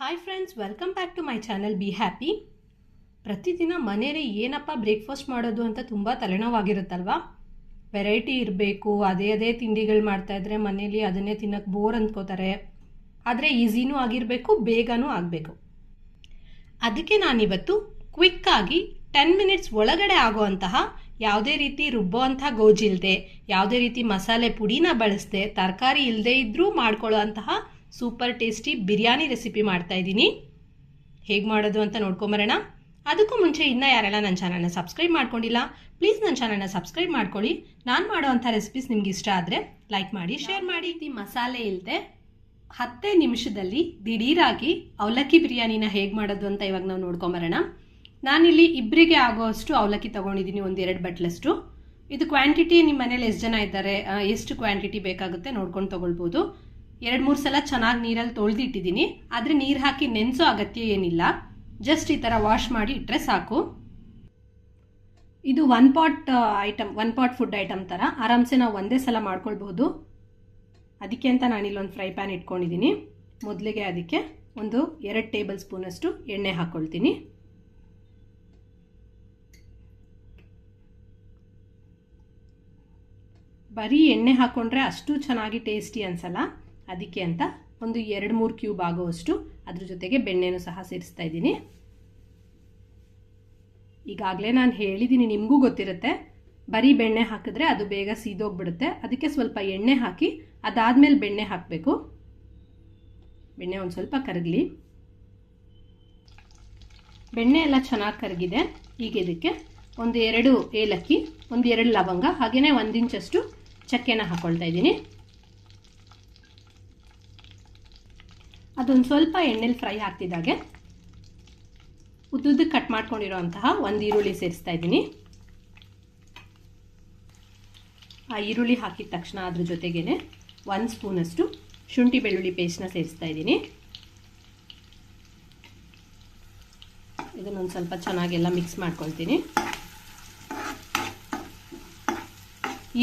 Hi friends welcome back to my channel be happy ಪ್ರತಿದಿನ ಮನೇಲಿ ಏನಪ್ಪ ಬ್ರೇಕ್ಫಾಸ್ಟ್ ಮಾಡೋದು ಅಂತ ತುಂಬ ತಲೆನೋವಾಗಿರುತ್ತಲ್ವಾ? ವೆರೈಟಿ ಇರಬೇಕು, ಅದೇ ಅದೇ ತಿಂಡಿಗಳು ಮಾಡ್ತಾಯಿದ್ರೆ ಮನೇಲಿ ಅದನ್ನೇ ತಿನ್ನೋಕ್ಕೆ ಬೋರ್ ಅಂದ್ಕೋತಾರೆ. ಆದರೆ ಈಸಿನೂ ಆಗಿರಬೇಕು, ಬೇಗನೂ ಆಗಬೇಕು. ಅದಕ್ಕೆ ನಾನಿವತ್ತು ಕ್ವಿಕ್ಕಾಗಿ ಟೆನ್ ಮಿನಿಟ್ಸ್ ಒಳಗಡೆ ಆಗೋವಂತಹ ಯಾವುದೇ ರೀತಿ ರುಬ್ಬೋ ಅಂಥ ಗೋಜಿಲ್ದೆ ಯಾವುದೇ ರೀತಿ ಮಸಾಲೆ ಪುಡಿನ ಬಳಸದೆ, ತರಕಾರಿ ಇಲ್ಲದೆ ಇದ್ದರೂ ಮಾಡ್ಕೊಳ್ಳೋ ಸೂಪರ್ ಟೇಸ್ಟಿ ಬಿರಿಯಾನಿ ರೆಸಿಪಿ ಮಾಡ್ತಾ ಇದ್ದೀನಿ. ಹೇಗೆ ಮಾಡೋದು ಅಂತ ನೋಡ್ಕೊಂಬರೋಣ ಅದಕ್ಕೂ ಮುಂಚೆ ಇನ್ನೂ ಯಾರೆಲ್ಲ ನನ್ನ ಚಾನಲ್ನ ಸಬ್ಸ್ಕ್ರೈಬ್ ಮಾಡ್ಕೊಂಡಿಲ್ಲ ಪ್ಲೀಸ್ ನನ್ನ ಚಾನಲ್ನ ಸಬ್ಸ್ಕ್ರೈಬ್ ಮಾಡ್ಕೊಳ್ಳಿ. ನಾನು ಮಾಡೋ ಅಂಥ ರೆಸಿಪೀಸ್ ನಿಮ್ಗೆ ಇಷ್ಟ ಆದರೆ ಲೈಕ್ ಮಾಡಿ ಶೇರ್ ಮಾಡಿ. ಈ ಮಸಾಲೆ ಇಲ್ಲದೆ ಹತ್ತೇ ನಿಮಿಷದಲ್ಲಿ ದಿಢೀರಾಗಿ ಅವಲಕ್ಕಿ ಬಿರಿಯಾನಿನ ಹೇಗೆ ಮಾಡೋದು ಅಂತ ಇವಾಗ ನಾವು ನೋಡ್ಕೊಂಬರೋಣ ನಾನಿಲ್ಲಿ ಇಬ್ಬರಿಗೆ ಆಗೋಷ್ಟು ಅವಲಕ್ಕಿ ತೊಗೊಂಡಿದ್ದೀನಿ ಒಂದು ಎರಡು ಬಟ್ಲಷ್ಟು. ಇದು ಕ್ವಾಂಟಿಟಿ ನಿಮ್ಮ ಮನೇಲಿ ಎಷ್ಟು ಜನ ಇದ್ದಾರೆ ಎಷ್ಟು ಕ್ವಾಂಟಿಟಿ ಬೇಕಾಗುತ್ತೆ ನೋಡ್ಕೊಂಡು ತೊಗೊಳ್ಬೋದು. ಎರಡು ಮೂರು ಸಲ ಚೆನ್ನಾಗಿ ನೀರಲ್ಲಿ ತೊಳೆದಿಟ್ಟಿದ್ದೀನಿ. ಆದರೆ ನೀರು ಹಾಕಿ ನೆನೆಸೋ ಅಗತ್ಯ ಏನಿಲ್ಲ. ಜಸ್ಟ್ ಈ ಥರ ವಾಶ್ ಮಾಡಿ ಇಟ್ಟರೆ ಸಾಕು. ಇದು one pot item one pot food item ಥರ ಆರಾಮ್ಸೆ ನಾವು ಒಂದೇ ಸಲ ಮಾಡ್ಕೊಳ್ಬಹುದು. ಅದಕ್ಕೆ ಅಂತ ನಾನು ಇಲ್ಲೊಂದು ಫ್ರೈ ಪ್ಯಾನ್ ಇಟ್ಕೊಂಡಿದ್ದೀನಿ ಮೊದಲಿಗೆ ಅದಕ್ಕೆ ಒಂದು ಎರಡು ಟೇಬಲ್ ಸ್ಪೂನಷ್ಟು ಎಣ್ಣೆ ಹಾಕ್ಕೊಳ್ತೀನಿ ಬರೀ ಎಣ್ಣೆ ಹಾಕ್ಕೊಂಡ್ರೆ ಅಷ್ಟು ಚೆನ್ನಾಗಿ ಟೇಸ್ಟಿ ಅನ್ಸಲ್ಲ. ಅದಕ್ಕೆ ಅಂತ ಒಂದು ಎರಡು ಮೂರು ಕ್ಯೂಬ್ ಆಗೋವಷ್ಟು ಅದ್ರ ಜೊತೆಗೆ ಬೆಣ್ಣೆನೂ ಸಹ ಸೇರಿಸ್ತಾ ಇದ್ದೀನಿ. ಈಗಾಗಲೇ ನಾನು ಹೇಳಿದ್ದೀನಿ ನಿಮಗೂ ಗೊತ್ತಿರುತ್ತೆ. ಬರೀ ಬೆಣ್ಣೆ ಹಾಕಿದ್ರೆ ಅದು ಬೇಗ ಸೀದೋಗ್ಬಿಡುತ್ತೆ. ಅದಕ್ಕೆ ಸ್ವಲ್ಪ ಎಣ್ಣೆ ಹಾಕಿ ಅದಾದಮೇಲೆ ಬೆಣ್ಣೆ ಹಾಕಬೇಕು. ಬೆಣ್ಣೆ ಒಂದು ಸ್ವಲ್ಪ ಕರಗಲಿ. ಬೆಣ್ಣೆ ಎಲ್ಲ ಚೆನ್ನಾಗಿ ಕರಗಿದೆ. ಈಗ ಇದಕ್ಕೆ ಒಂದು ಎರಡು ಏಲಕ್ಕಿ, ಒಂದು ಎರಡು ಲವಂಗ ಹಾಗೆಯೇ ಒಂದು ಇಂಚಷ್ಟು ಚಕ್ಕೆನ ಹಾಕ್ಕೊಳ್ತಾ ಇದ್ದೀನಿ. ಅದೊಂದು ಸ್ವಲ್ಪ ಎಣ್ಣೆಲಿ ಫ್ರೈ ಆಗ್ತಿದ್ದಾಗೆ ಉದ್ದುದ್ದಕ್ಕೆ ಕಟ್ ಮಾಡ್ಕೊಂಡಿರೋಂತಹ ಒಂದು ಈರುಳ್ಳಿ ಸೇರಿಸ್ತಾ ಇದ್ದೀನಿ. ಆ ಈರುಳ್ಳಿ ಹಾಕಿದ ತಕ್ಷಣ ಅದ್ರ ಜೊತೆಗೇನೆ ಒಂದು ಸ್ಪೂನಷ್ಟು ಶುಂಠಿ ಬೆಳ್ಳುಳ್ಳಿ ಪೇಸ್ಟ್ನ ಸೇರಿಸ್ತಾ ಇದ್ದೀನಿ. ಇದನ್ನೊಂದು ಸ್ವಲ್ಪ ಚೆನ್ನಾಗೆಲ್ಲ ಮಿಕ್ಸ್ ಮಾಡ್ಕೊಳ್ತೀನಿ.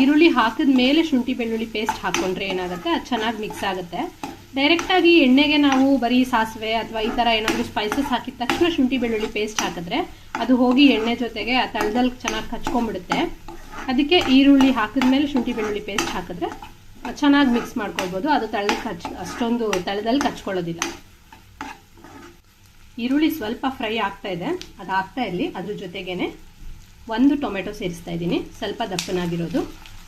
ಈರುಳ್ಳಿ ಹಾಕಿದ ಮೇಲೆ ಶುಂಠಿ ಬೆಳ್ಳುಳ್ಳಿ ಪೇಸ್ಟ್ ಹಾಕ್ಕೊಂಡ್ರೆ ಏನಾಗುತ್ತೆ? ಅದು ಚೆನ್ನಾಗಿ ಮಿಕ್ಸ್ ಆಗುತ್ತೆ. ಡೈರೆಕ್ಟಾಗಿ ಎಣ್ಣೆಗೆ ನಾವು ಬರೀ ಸಾಸಿವೆ ಅಥವಾ ಈ ಥರ ಏನಾದರೂ ಸ್ಪೈಸಸ್ ಹಾಕಿದ ತಕ್ಷಣ ಶುಂಠಿ, ಬೆಳ್ಳುಳ್ಳಿ ಪೇಸ್ಟ್ ಹಾಕಿದ್ರೆ ಅದು ಹೋಗಿ ಎಣ್ಣೆ ಜೊತೆಗೆ ಆ ತಳದಲ್ಲಿ ಚೆನ್ನಾಗಿ ಕಚ್ಕೊಂಡ್ಬಿಡುತ್ತೆ. ಅದಕ್ಕೆ ಈರುಳ್ಳಿ ಹಾಕಿದ್ಮೇಲೆ ಶುಂಠಿ, ಬೆಳ್ಳುಳ್ಳಿ ಪೇಸ್ಟ್ ಹಾಕಿದ್ರೆ ಚೆನ್ನಾಗಿ ಮಿಕ್ಸ್ ಮಾಡ್ಕೊಳ್ಬೋದು. ಅದು ತಳದಲ್ಲಿ ಕಚ್, ಅಷ್ಟೊಂದು ತಳದಲ್ಲಿ ಕಚ್ಕೊಳ್ಳೋದಿಲ್ಲ. ಈರುಳ್ಳಿ ಸ್ವಲ್ಪ ಫ್ರೈ ಆಗ್ತಾ ಇದೆ. ಅದು ಆಗ್ತಾ ಇರಲಿ. ಅದ್ರ ಜೊತೆಗೇನೆ ಒಂದು ಟೊಮೆಟೊ ಸೇರಿಸ್ತಾ ಇದ್ದೀನಿ. ಸ್ವಲ್ಪ ದಪ್ಪನಾಗಿರೋದು.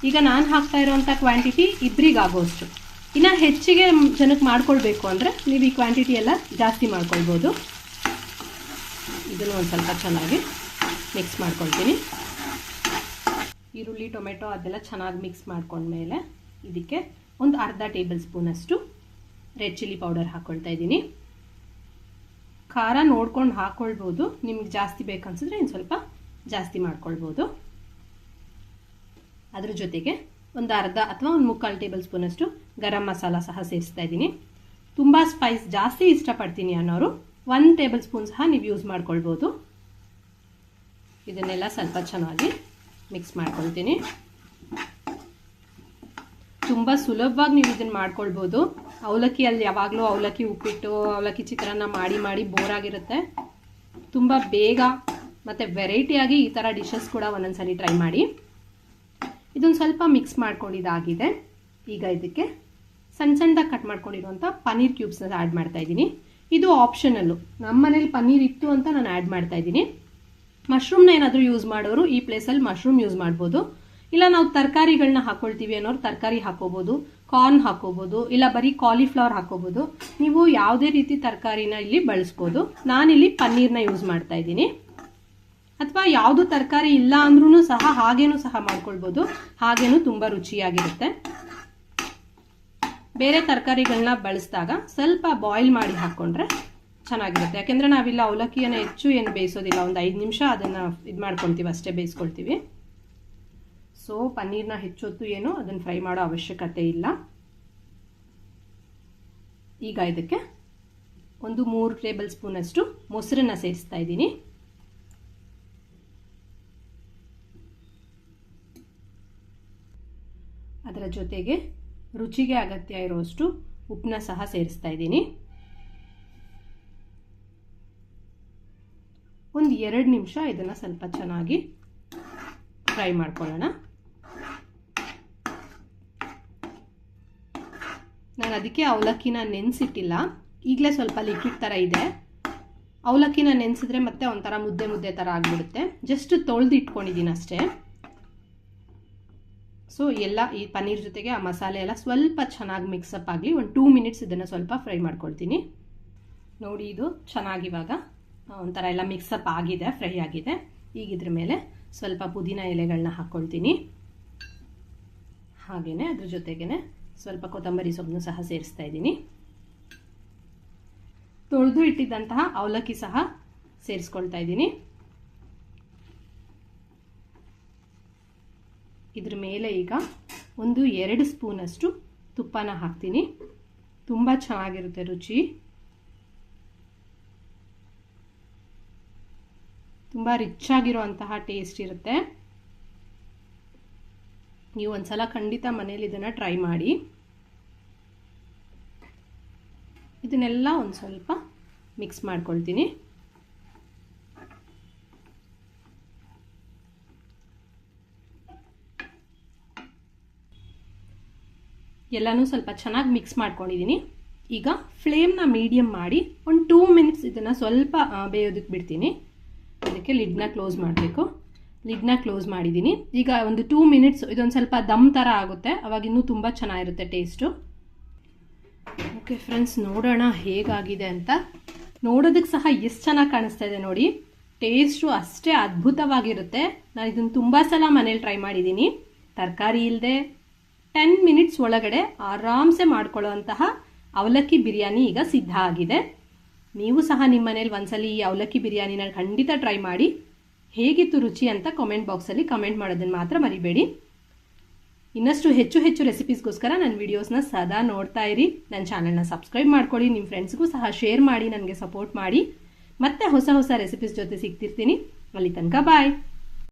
ಈಗ ನಾನು ಹಾಕ್ತಾ ಇರೋವಂಥ ಕ್ವಾಂಟಿಟಿ ಇಬ್ಬರಿಗಾಗೋಷ್ಟು ಇನ್ನು ಹೆಚ್ಚಿಗೆ ಜನಕ್ಕೆ ಮಾಡ್ಕೊಳ್ಬೇಕು ಅಂದರೆ ನೀವು ಈ ಕ್ವಾಂಟಿಟಿ ಎಲ್ಲ ಜಾಸ್ತಿ ಮಾಡ್ಕೊಳ್ಬೋದು. ಇದನ್ನು ಒಂದು ಸ್ವಲ್ಪ ಚೆನ್ನಾಗಿ ಮಿಕ್ಸ್ ಮಾಡ್ಕೊಳ್ತೀನಿ. ಈರುಳ್ಳಿ, ಟೊಮೆಟೊ ಅದೆಲ್ಲ ಚೆನ್ನಾಗಿ ಮಿಕ್ಸ್ ಮಾಡ್ಕೊಂಡ್ಮೇಲೆ ಇದಕ್ಕೆ ಒಂದು ಅರ್ಧ ಟೇಬಲ್ ಸ್ಪೂನಷ್ಟು ರೆಡ್ ಚಿಲ್ಲಿ ಪೌಡರ್ ಹಾಕ್ಕೊಳ್ತಾ ಇದ್ದೀನಿ. ಖಾರ ನೋಡ್ಕೊಂಡು ಹಾಕ್ಕೊಳ್ಬೋದು ನಿಮ್ಗೆ ಜಾಸ್ತಿ ಬೇಕನ್ಸಿದ್ರೆ ಇನ್ನು ಸ್ವಲ್ಪ ಜಾಸ್ತಿ ಮಾಡ್ಕೊಳ್ಬೋದು. ಅದ್ರ ಜೊತೆಗೆ ಒಂದು ಅರ್ಧ ಅಥವಾ ಒಂದು ಮುಕ್ಕಾಲು ಟೇಬಲ್ ಸ್ಪೂನಷ್ಟು ಗರಂ ಮಸಾಲ ಸಹ ಸೇರಿಸ್ತಾ ಇದ್ದೀನಿ. ತುಂಬ ಸ್ಪೈಸ್ ಜಾಸ್ತಿ ಇಷ್ಟಪಡ್ತೀನಿ ಅನ್ನೋರು ಒನ್ ಟೇಬಲ್ ಸ್ಪೂನ್ ಸಹ ನೀವು ಯೂಸ್ ಮಾಡ್ಕೊಳ್ಬೋದು. ಇದನ್ನೆಲ್ಲ ಸ್ವಲ್ಪ ಚೆನ್ನಾಗಿ ಮಿಕ್ಸ್ ಮಾಡ್ಕೊಳ್ತೀನಿ. ತುಂಬ ಸುಲಭವಾಗಿ ನೀವು ಇದನ್ನು ಮಾಡ್ಕೊಳ್ಬೋದು. ಅವಲಕ್ಕಿಯಲ್ಲಿ ಯಾವಾಗಲೂ ಅವಲಕ್ಕಿ ಉಪ್ಪಿಟ್ಟು, ಅವಲಕ್ಕಿ ಚಿತ್ರಾನ್ನ ಮಾಡಿ ಮಾಡಿ ಬೋರ್ ಆಗಿರುತ್ತೆ. ತುಂಬ ಬೇಗ ಮತ್ತು ವೆರೈಟಿಯಾಗಿ ಈ ಥರ ಡಿಶಸ್ ಕೂಡ ಒಂದೊಂದ್ಸಲಿ ಟ್ರೈ ಮಾಡಿ. ಇದೊಂದು ಸ್ವಲ್ಪ ಮಿಕ್ಸ್ ಮಾಡ್ಕೊಂಡಿದ್ದಾಗಿದೆ. ಈಗ ಇದಕ್ಕೆ ಸಣ್ಣ ಸಣ್ಣದಾಗಿ ಕಟ್ ಮಾಡ್ಕೊಂಡಿರುವಂಥ ಪನ್ನೀರ್ ಕ್ಯೂಬ್ಸ್ನ ಆ್ಯಡ್ ಮಾಡ್ತಾ ಇದ್ದೀನಿ. ಇದು ಆಪ್ಷನಲ್ಲು ನಮ್ಮ ಮನೇಲಿ ಪನ್ನೀರ್ ಇತ್ತು ಅಂತ ನಾನು ಆ್ಯಡ್ ಮಾಡ್ತಾ ಇದ್ದೀನಿ. ಮಶ್ರೂಮ್ನ ಏನಾದರೂ ಯೂಸ್ ಮಾಡೋರು ಈ ಪ್ಲೇಸಲ್ಲಿ ಮಶ್ರೂಮ್ ಯೂಸ್ ಮಾಡ್ಬೋದು. ಇಲ್ಲ ನಾವು ತರಕಾರಿಗಳನ್ನ ಹಾಕೊಳ್ತೀವಿ ಅನ್ನೋರು ತರಕಾರಿ ಹಾಕೋಬೋದು ಕಾರ್ನ್ ಹಾಕೋಬೋದು, ಇಲ್ಲ ಬರೀ ಕಾಲಿಫ್ಲವರ್ ಹಾಕೋಬೋದು. ನೀವು ಯಾವುದೇ ರೀತಿ ತರಕಾರಿನ ಇಲ್ಲಿ ಬಳಸ್ಬೋದು. ನಾನಿಲ್ಲಿ ಪನ್ನೀರ್ನ ಯೂಸ್ ಮಾಡ್ತಾ ಇದ್ದೀನಿ. ಅಥವಾ ಯಾವುದು ತರಕಾರಿ ಇಲ್ಲ ಅಂದ್ರೂ ಸಹ ಹಾಗೇನೂ ಸಹ ಮಾಡ್ಕೊಳ್ಬೋದು. ಹಾಗೇನೂ ತುಂಬ ರುಚಿಯಾಗಿರುತ್ತೆ. ಬೇರೆ ತರಕಾರಿಗಳನ್ನ ಬಳಸಿದಾಗ ಸ್ವಲ್ಪ ಬಾಯ್ಲ್ ಮಾಡಿ ಹಾಕ್ಕೊಂಡ್ರೆ ಚೆನ್ನಾಗಿರುತ್ತೆ. ಯಾಕೆಂದರೆ ನಾವಿಲ್ಲ ಅವಲಕ್ಕಿಯನ್ನು ಹೆಚ್ಚು ಏನು ಬೇಯಿಸೋದಿಲ್ಲ. ಒಂದು ಐದು ನಿಮಿಷ ಅದನ್ನು ಇದು ಮಾಡ್ಕೊಳ್ತೀವಿ ಅಷ್ಟೇ ಬೇಯಿಸ್ಕೊಳ್ತೀವಿ. ಸೊ ಪನ್ನೀರ್ನ ಹೆಚ್ಚೊತ್ತು ಏನು ಅದನ್ನು ಫ್ರೈ ಮಾಡೋ ಅವಶ್ಯಕತೆ ಇಲ್ಲ. ಈಗ ಇದಕ್ಕೆ ಒಂದು ಮೂರು ಟೇಬಲ್ ಸ್ಪೂನಷ್ಟು ಮೊಸರನ್ನ ಸೇರಿಸ್ತಾ ಇದ್ದೀನಿ. ಅದರ ಜೊತೆಗೆ ರುಚಿಗೆ ಅಗತ್ಯ ಇರುವಷ್ಟು ಉಪ್ಪನ್ನ ಸಹ ಸೇರಿಸ್ತಾ ಇದ್ದೀನಿ. ಒಂದು ಎರಡು ನಿಮಿಷ ಇದನ್ನು ಸ್ವಲ್ಪ ಚೆನ್ನಾಗಿ ಫ್ರೈ ಮಾಡ್ಕೊಳ್ಳೋಣ. ನಾನು ಅದಕ್ಕೆ ಅವಲಕ್ಕಿನ ನೆನೆಸಿಟ್ಟಿಲ್ಲ. ಈಗಲೇ ಸ್ವಲ್ಪ ಲಿಕ್ವಿಡ್ ಥರ ಇದೆ. ಅವಲಕ್ಕಿನ ನೆನೆಸಿದ್ರೆ ಮತ್ತೆ ಒಂಥರ ಮುದ್ದೆ ಮುದ್ದೆ ಥರ ಆಗಿಬಿಡುತ್ತೆ. ಜಸ್ಟ್ ತೊಳೆದಿಟ್ಕೊಂಡಿದ್ದೀನಿ ಅಷ್ಟೇ ಸೊ ಎಲ್ಲ ಈ ಪನ್ನೀರ್ ಜೊತೆಗೆ ಆ ಮಸಾಲೆ ಎಲ್ಲ ಸ್ವಲ್ಪ ಚೆನ್ನಾಗಿ ಮಿಕ್ಸಪ್ ಆಗಲಿ ಒಂದು ಟೂ ಮಿನಿಟ್ಸ್ ಇದನ್ನು ಸ್ವಲ್ಪ ಫ್ರೈ ಮಾಡ್ಕೊಳ್ತೀನಿ. ನೋಡಿ ಇದು ಚೆನ್ನಾಗಿವಾಗ ಒಂಥರ ಎಲ್ಲ ಮಿಕ್ಸಪ್ ಆಗಿದೆ ಫ್ರೈ ಆಗಿದೆ. ಈಗ ಇದ್ರ ಮೇಲೆ ಸ್ವಲ್ಪ ಪುದೀನ ಎಲೆಗಳನ್ನ ಹಾಕ್ಕೊಳ್ತೀನಿ ಹಾಗೆಯೇ ಅದ್ರ ಜೊತೆಗೇ ಸ್ವಲ್ಪ ಕೊತ್ತಂಬರಿ ಸೊಪ್ಪನ್ನು ಸಹ ಸೇರಿಸ್ತಾ ಇದ್ದೀನಿ. ತೊಳೆದು ಇಟ್ಟಿದ್ದಂತಹ ಅವಲಕ್ಕಿ ಸಹ ಸೇರಿಸ್ಕೊಳ್ತಾ ಇದ್ದೀನಿ. ಇದ್ರ ಮೇಲೆ ಈಗ ಒಂದು ಎರಡು ಸ್ಪೂನಷ್ಟು ತುಪ್ಪನ ಹಾಕ್ತೀನಿ. ತುಂಬ ಚೆನ್ನಾಗಿರುತ್ತೆ ರುಚಿ. ತುಂಬ ರಿಚ್ ಆಗಿರುವಂತಹ ಟೇಸ್ಟ್ ಇರುತ್ತೆ. ನೀವು ಒಂದ್ಸಲ ಖಂಡಿತ ಮನೇಲಿ ಇದನ್ನು ಟ್ರೈ ಮಾಡಿ. ಇದನ್ನೆಲ್ಲ ಒಂದು ಸ್ವಲ್ಪ ಮಿಕ್ಸ್ ಮಾಡ್ಕೊಳ್ತೀನಿ. ಎಲ್ಲನೂ ಸ್ವಲ್ಪ ಚೆನ್ನಾಗಿ ಮಿಕ್ಸ್ ಮಾಡ್ಕೊಂಡಿದ್ದೀನಿ ಈಗ ಫ್ಲೇಮ್ನ ಮೀಡಿಯಮ್ ಮಾಡಿ ಒಂದು ಟೂ ಮಿನಿಟ್ಸ್ ಇದನ್ನು ಸ್ವಲ್ಪ ಬೇಯೋದಕ್ಕೆ ಬಿಡ್ತೀನಿ. ಅದಕ್ಕೆ ಲಿಡ್ನ ಕ್ಲೋಸ್ ಮಾಡಬೇಕು. ಲಿಡ್ನ ಕ್ಲೋಸ್ ಮಾಡಿದ್ದೀನಿ ಈಗ ಒಂದು ಟೂ ಮಿನಿಟ್ಸ್ ಇದೊಂದು ಸ್ವಲ್ಪ ದಮ್ ಥರ ಆಗುತ್ತೆ. ಅವಾಗ ಇನ್ನೂ ತುಂಬ ಚೆನ್ನಾಗಿರುತ್ತೆ ಟೇಸ್ಟು ಓಕೆ ಫ್ರೆಂಡ್ಸ್ ನೋಡೋಣ ಹೇಗಾಗಿದೆ ಅಂತ. ನೋಡೋದಕ್ಕೆ ಸಹ ಎಷ್ಟು ಚೆನ್ನಾಗಿ ಕಾಣಿಸ್ತಾ ಇದೆ ನೋಡಿ. ಟೇಸ್ಟು ಅಷ್ಟೇ ಅದ್ಭುತವಾಗಿರುತ್ತೆ. ನಾನು ಇದನ್ನು ತುಂಬ ಸಲ ಮನೇಲಿ ಟ್ರೈ ಮಾಡಿದ್ದೀನಿ ತರಕಾರಿ ಇಲ್ಲದೆ ಟೆನ್ ಮಿನಿಟ್ಸ್ ಒಳಗಡೆ ಆರಾಮ್ಸೆ ಮಾಡ್ಕೊಳ್ಳೋ ಅಂತಹ ಅವಲಕ್ಕಿ ಬಿರಿಯಾನಿ ಈಗ ಸಿದ್ಧ ಆಗಿದೆ. ನೀವು ಸಹ ನಿಮ್ಮ ಮನೇಲಿ ಒಂದ್ಸಲಿ ಈ ಅವಲಕ್ಕಿ ಬಿರಿಯಾನಿನ ಖಂಡಿತ ಟ್ರೈ ಮಾಡಿ. ಹೇಗಿತ್ತು ರುಚಿ ಅಂತ ಕಮೆಂಟ್ ಬಾಕ್ಸಲ್ಲಿ ಕಮೆಂಟ್ ಮಾಡೋದನ್ನು ಮಾತ್ರ ಮರಿಬೇಡಿ. ಇನ್ನಷ್ಟು ಹೆಚ್ಚು ಹೆಚ್ಚು ರೆಸಿಪೀಸ್ಗೋಸ್ಕರ ನನ್ನ ವೀಡಿಯೋಸ್ನ ಸದಾ ನೋಡ್ತಾ ಇರಿ. ನನ್ನ ಚಾನಲ್ನ ಸಬ್ಸ್ಕ್ರೈಬ್ ಮಾಡ್ಕೊಳ್ಳಿ ನಿಮ್ಮ ಫ್ರೆಂಡ್ಸ್ಗೂ ಸಹ ಶೇರ್ ಮಾಡಿ, ನನಗೆ ಸಪೋರ್ಟ್ ಮಾಡಿ. ಮತ್ತೆ ಹೊಸ ಹೊಸ ರೆಸಿಪೀಸ್ ಜೊತೆ ಸಿಗ್ತಿರ್ತೀನಿ. ಅಲ್ಲಿ ತನಕ ಬಾಯ್